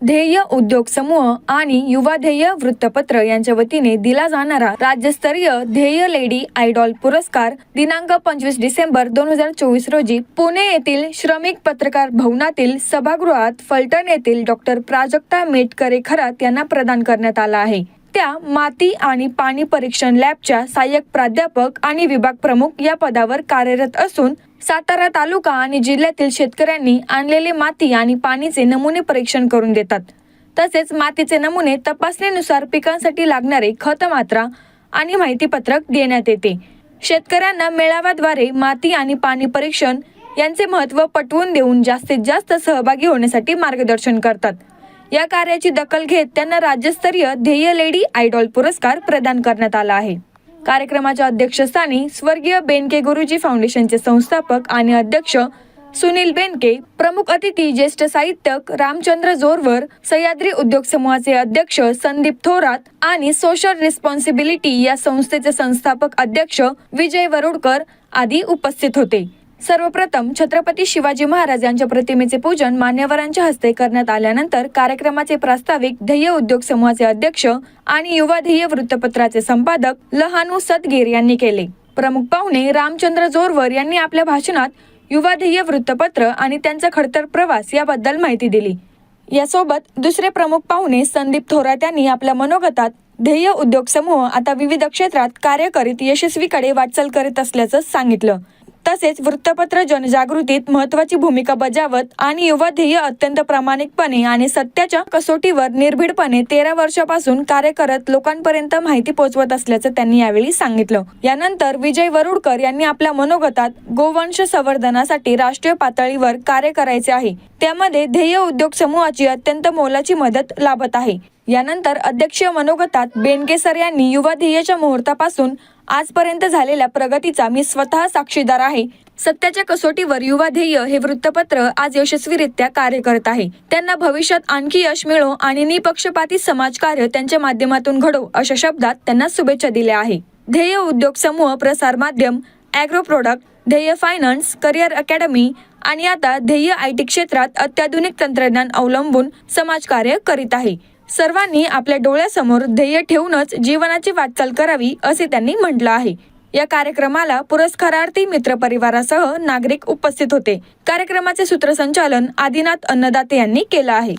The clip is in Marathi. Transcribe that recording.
ध्येय उद्योग समूह आणि युवा ध्येय वृत्तपत्र यांच्या वतीने दिला जाणारा राज्यस्तरीय ध्येय लेडी आयडॉल पुरस्कार दिनांक पंचवीस डिसेंबर दोन हजार चोवीस रोजी पुणे येथील श्रमिक पत्रकार भवनातील सभागृहात फलटण येथील डॉक्टर प्राजक्ता मेटकरे खरात यांना प्रदान करण्यात आला आहे. त्या माती आणि पाणी परीक्षण लॅबच्या सहाय्यक प्राध्यापक आणि विभाग प्रमुख या पदावर कार्यरत असून सातारा तालुका आणि जिल्ह्यातील शेतकऱ्यांनी आणलेले माती आणि पाणीचे नमुने परीक्षण करून देतात. तसेच मातीचे नमुने तपासणीनुसार पिकांसाठी लागणारे खत मात्रा आणि माहितीपत्रक देण्यात येते. शेतकऱ्यांना मेळाव्याद्वारे माती आणि पाणी परीक्षण यांचे महत्त्व पटवून देऊन जास्तीत जास्त सहभागी होण्यासाठी मार्गदर्शन करतात. या कार्याची दखल घेत त्यांना राज्यस्तरीय ध्येय लेडी आयडॉल पुरस्कार प्रदान करण्यात आला आहे. कार्यक्रमाच्या अध्यक्षस्थानी स्वर्गीय बेनके गुरुजी फाउंडेशनचे संस्थापक आणि अध्यक्ष सुनील बेनके प्रमुख अतिथी ज्येष्ठ साहित्यक रामचंद्र जोरवर सह्याद्री उद्योग समूहाचे अध्यक्ष संदीप थोरात आणि सोशल रिस्पॉन्सिबिलिटी या संस्थेचे संस्थापक अध्यक्ष विजय वरुडकर आदी उपस्थित होते. सर्वप्रथम छत्रपती शिवाजी महाराज यांच्या प्रतिमेचे पूजन मान्यवरांच्या हस्ते करण्यात आल्यानंतर कार्यक्रमाचे प्रास्ताविक ध्येय उद्योग समूहाचे अध्यक्ष आणि युवा ध्येय वृत्तपत्राचे संपादक लहानू सदगीर यांनी केले. प्रमुख पाहुणे रामचंद्र जोरवर यांनी आपल्या भाषणात युवा ध्येय वृत्तपत्र आणि त्यांचा खडतर प्रवास याबद्दल माहिती दिली. यासोबत दुसरे प्रमुख पाहुणे संदीप थोरात यांनी आपल्या मनोगतात ध्येय उद्योग समूह आता विविध क्षेत्रात कार्य करीत यशस्वीकडे वाटचाल करीत असल्याचं सांगितलं. तसेच वृत्तपत्र जनजागृतीत महत्वाची भूमिका बजावत आणि युवा ध्येय अत्यंत प्रामाणिकपणे आणि सत्याच्या कसोटीवर निर्भीडपणे तेरा वर्षापासून कार्य करत लोकांपर्यंत माहिती पोहोचवत असल्याचं त्यांनी यावेळी सांगितलं. यानंतर विजय वरुडकर यांनी आपल्या मनोगतात गोवंश संवर्धनासाठी राष्ट्रीय पातळीवर कार्य करायचे आहे. त्यामध्ये ध्येय उद्योग समूहाची अत्यंत मोलाची मदत लाभत आहे. यानंतर अध्यक्षीय मनोगतात बेनकेसर यांनी युवा ध्येयाच्या मुहूर्तापासून आजपर्यंत झालेल्या प्रगतीचा मी स्वतः साक्षीदार आहे. सत्याच्या कसोटीवर युवा ध्येय हे वृत्तपत्र आज यशस्वीरित्या कार्य करत आहे. त्यांना भविष्यात आणखी यश मिळो आणि निपक्षपाती समाजकार्य त्यांच्या माध्यमातून घडो अशा शब्दात त्यांना शुभेच्छा दिल्या आहे. ध्येय उद्योग समूह प्रसार माध्यम agro product Dhyey finance career academy आणि आता ध्येय आय टी क्षेत्रात अत्याधुनिक तंत्रज्ञान अवलंबून समाजकार्य करीत आहे. सर्वांनी आपल्या डोळ्यासमोर ध्येय ठेवूनच जीवनाची वाटचाल करावी असे त्यांनी म्हटलं आहे. या कार्यक्रमाला पुरस्कारार्थी मित्र परिवारासह नागरिक उपस्थित होते. कार्यक्रमाचे सूत्रसंचालन आदिनाथ अन्नदाते यांनी केलं आहे.